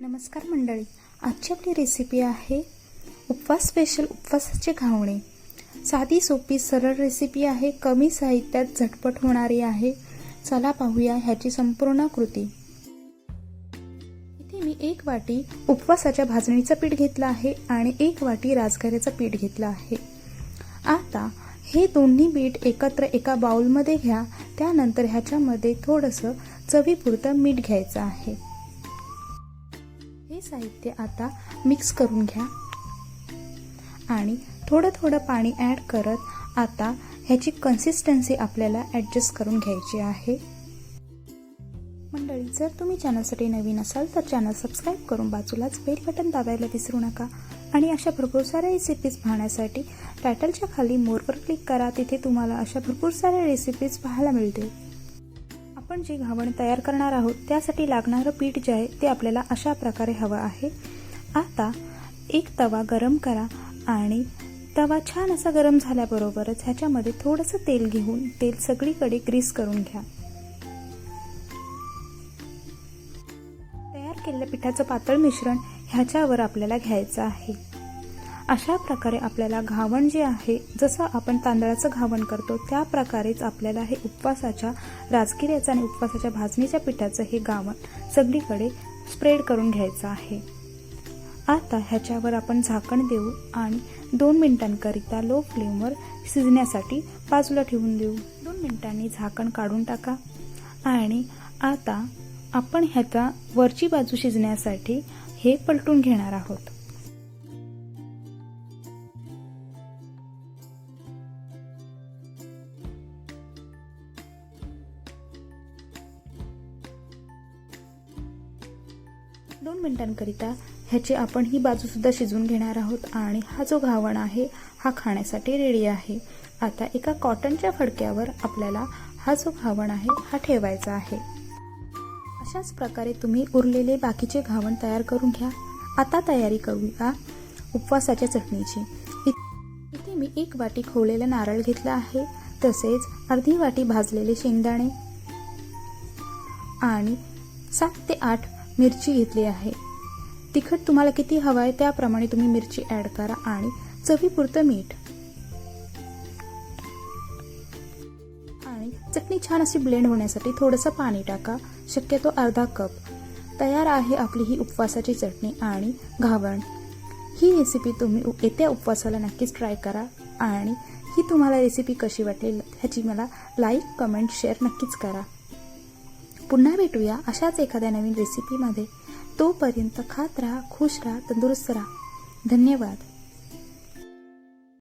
नमस्कार मंडळी आजची आपली रेसिपी आहे उपवास स्पेशल उपवासाचे घावणे. साधी सोपी सरळ रेसिपी आहे कमी साहित्यात झटपट होणारी आहे. चला पाहूया ह्याची संपूर्ण कृती इथे मी एक वाटी उपवासाच्या भाजणीचं पीठ घेतलं आहे आणि एक वाटी राजगिऱ्याचं पीठ घेतलं आहे. आता हे दोन्ही पीठ एकत्र एका बाउलमध्ये घ्या त्यानंतर ह्याच्यामध्ये थोडंसं चवीपुरतं मीठ घ्यायचं आहे. हे साहित्य आता मिक्स करून घ्या. आणि थोडं थोडं पाणी ॲड करत आता ह्याची कन्सिस्टन्सी आपल्याला ॲडजस्ट करून घ्यायची आहे. मंडळी जर तुम्ही चॅनलसाठी नवीन असाल तर चॅनल सबस्क्राईब करून बाजूलाच बेल बटन दाबायला विसरू नका. आणि अशा भरपूर साऱ्या रेसिपीज पाहण्यासाठी टायटलच्या खाली मोरवर क्लिक करा. तिथे तुम्हाला अशा भरपूर साऱ्या रेसिपीज पाहायला मिळतील. आपण जे घावण तयार करणार आहोत त्यासाठी लागणारं पीठ जे आहे ते आपल्याला अशा प्रकारे हवं आहे. आता एक तवा गरम करा आणि तवा छान असा गरम झाल्याबरोबरच ह्याच्यामध्ये थोडंसं तेल घेऊन तेल सगळीकडे ग्रीस करून घ्या. तयार केलेल्या पिठाचं पातळ मिश्रण ह्याच्यावर आपल्याला घ्यायचं आहे. अशा प्रकारे आपल्याला घावण जे आहे जसं आपण तांदळाचं घावण करतो त्या प्रकारेच आपल्याला हे उपवासाच्या राजगिऱ्याचं आणि उपवासाच्या भाजणीच्या पिठाचं हे गावण सगळीकडे स्प्रेड करून घ्यायचं आहे. आता ह्याच्यावर आपण झाकण देऊ आणि दोन मिनिटांकरिता लो फ्लेमवर शिजण्यासाठी बाजूला ठेवून देऊ. दोन मिनिटांनी झाकण काढून टाका. आणि आता आपण ह्याचा वरची बाजू शिजण्यासाठी हे पलटून घेणार आहोत. दोन मिनिटांकरिता ह्याची आपण ही बाजूसुद्धा शिजवून घेणार आहोत आणि हा जो घावण आहे हा खाण्यासाठी रेडी आहे. आता एका कॉटनच्या फडक्यावर आपल्याला हा जो घावण आहे हा ठेवायचा आहे. अशाच प्रकारे तुम्ही उरलेले बाकीचे घावण तयार करून घ्या. आता तयारी करूया उपवासाच्या चटणीची. इथे मी एक वाटी खोवलेला नारळ घेतला आहे तसेच अर्धी वाटी भाजलेले शेंगदाणे आणि सात ते आठ मिरची घेतली आहे. तिखट तुम्हाला किती हवं आहे त्याप्रमाणे तुम्ही मिरची ॲड करा आणि चवीपुरतं मीठ. आणि चटणी छान अशी ब्लेंड होण्यासाठी थोडंसं पाणी टाका. शक्यतो अर्धा कप. तयार आहे आपली ही उपवासाची चटणी आणि घावण. ही रेसिपी तुम्ही उ- येत्या उपवासाला नक्कीच ट्राय करा आणि ही तुम्हाला रेसिपी कशी वाटली ह्याची मला लाईक कमेंट शेअर नक्कीच करा. पुन्हा भेटूया अशाच एखाद्या नवीन रेसिपीमध्ये तोपर्यंत खात राहा खुश राहा तंदुरुस्त राहा. धन्यवाद.